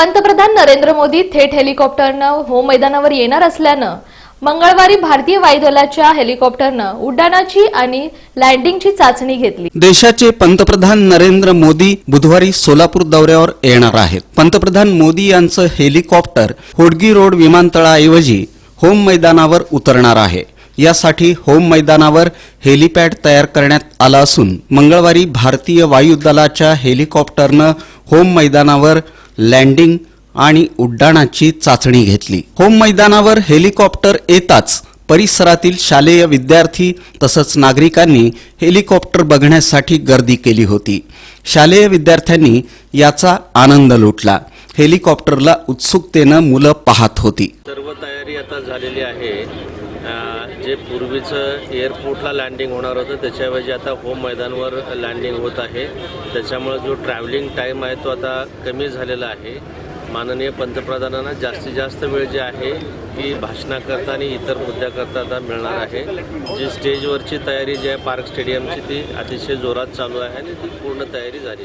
पंतप्रधान नरेंद्र मोदी थेट हेलिकॉप्टरनं होम मैदानावर येणार असल्यानं मंगळवारी भारतीय वायुदलाच्या हेलिकॉप्टरनं उड्डाणाची आणि लँडिंगची चाचणी घेतली. देशाचे पंतप्रधान नरेंद्र मोदी बुधवारी सोलापूर दौऱ्यावर येणार आहेत. पंतप्रधान मोदी यांचं हेलिकॉप्टर होडगी रोड विमानतळाऐवजी होम मैदानावर उतरणार आहे. यासाठी होम मैदानावर हेलिपॅड तयार करण्यात आला असून मंगळवारी भारतीय वायुदलाच्या हेलिकॉप्टरनं होम मैदानावर लँडिंग आणि उड्डाणाची चाचणी घेतली. होम मैदानावर हेलिकॉप्टर येताच परिसरातील शालेय विद्यार्थी तसंच नागरिकांनी हेलिकॉप्टर बघण्यासाठी गर्दी केली होती. शालेय विद्यार्थ्यांनी याचा आनंद लुटला. हेलिकॉप्टरला उत्सुकतेनं मुलं पाहत होती. सर्व तयारी आता झालेली आहे. जे पूर्वीचं एअरपोर्टला लँडिंग होणार होतं त्याच्याऐवजी आता होम मैदानावर लँडिंग होत आहे. त्याच्यामुळे जो ट्रॅव्हलिंग टाईम आहे तो आता कमी झालेला आहे. माननीय पंतप्रधानांना जास्तीत जास्त वेळ जे आहे ती भाषणाकरता आणि इतर मुद्द्याकरता आता मिळणार आहे. जी स्टेजवरची तयारी जी आहे पार्क स्टेडियमची ती अतिशय जोरात चालू आहे आणि ती पूर्ण तयारी झाली